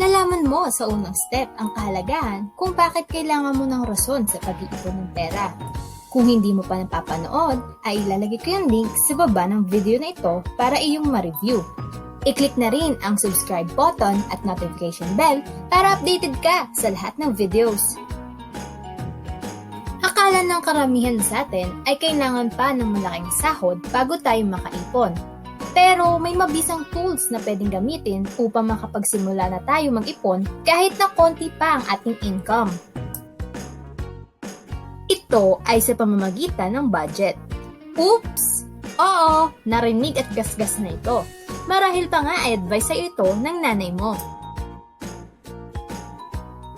Nalaman mo sa unang step ang kahalagahan kung bakit kailangan mo ng rason sa pag-iipon ng pera. Kung hindi mo pa napapanood, ay ilalagay ko yung link sa baba ng video na ito para iyong ma-review. I-click na rin ang subscribe button at notification bell para updated ka sa lahat ng videos. Akala ng karamihan sa atin ay kailangan pa ng malaking sahod bago tayo makaipon. Pero may mabisang tools na pwedeng gamitin upang makapagsimula na tayo mag-ipon kahit na konti pa ang ating income. Ito ay sa pamamagitan ng budget. Oops! Oo, narinig at gasgas na ito. Marahil pa nga ay advice sa ito ng nanay mo.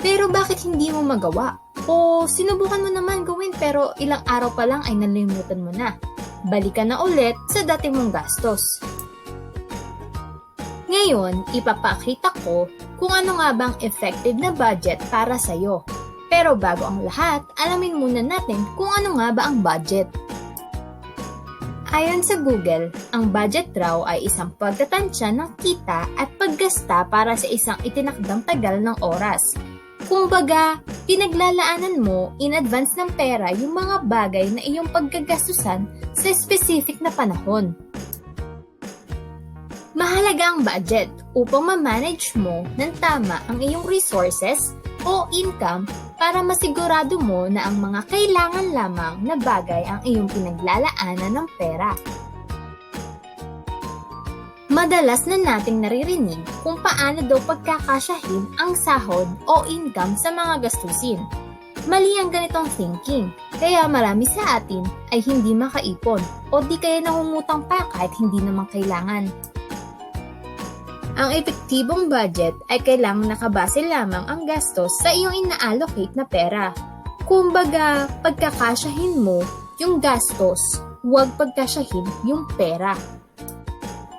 Pero bakit hindi mo magawa? O sinubukan mo naman gawin pero ilang araw pa lang ay nalimutan mo na. Balikan na ulit sa dati mong gastos. Ngayon, ipapakita ko kung ano nga bang effective na budget para sa'yo. Pero bago ang lahat, alamin muna natin kung ano nga ba ang budget. Ayon sa Google, ang budget raw ay isang pagtatansya ng kita at paggasta para sa isang itinakdang tagal ng oras. Kumbaga, pinaglalaanan mo in advance ng pera yung mga bagay na iyong paggagastusan sa specific na panahon. Mahalaga ang budget upang ma-manage mo ng tama ang iyong resources o income para masigurado mo na ang mga kailangan lamang na bagay ang iyong pinaglalaanan ng pera. Madalas na nating naririnig kung paano daw pagkakasyahin ang sahod o income sa mga gastusin. Mali ang ganitong thinking, kaya marami sa atin ay hindi makaipon o di kaya nangungutang pa kahit hindi naman kailangan. Ang epektibong budget ay kailangang nakabase lamang ang gastos sa iyong ina-allocate na pera. Kumbaga, pagkakasyahin mo yung gastos, huwag pagkasyahin yung pera.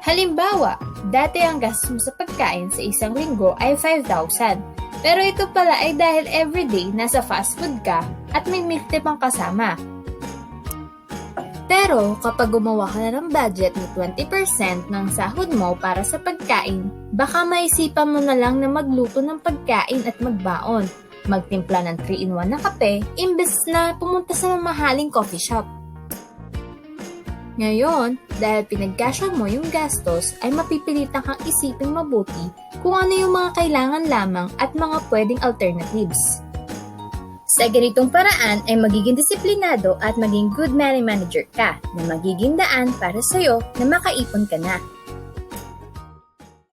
Halimbawa, dati ang gastos mo sa pagkain sa isang linggo ay 5,000. Pero ito pala ay dahil everyday nasa fast food ka at may milk tip ang kasama. Pero kapag gumawa ka na ng budget na 20% ng sahod mo para sa pagkain, baka maisipan mo na lang na magluto ng pagkain at magbaon. Magtimpla ng 3-in-1 na kape, imbes na pumunta sa mamahaling coffee shop. Ngayon, dahil pinagkasya mo yung gastos, ay mapipilitan kang isipin mabuti kung ano yung mga kailangan lamang at mga pwedeng alternatives. Sa ganitong paraan ay magiging disiplinado at maging good money manager ka na magiging daan para sa'yo na makaipon ka na.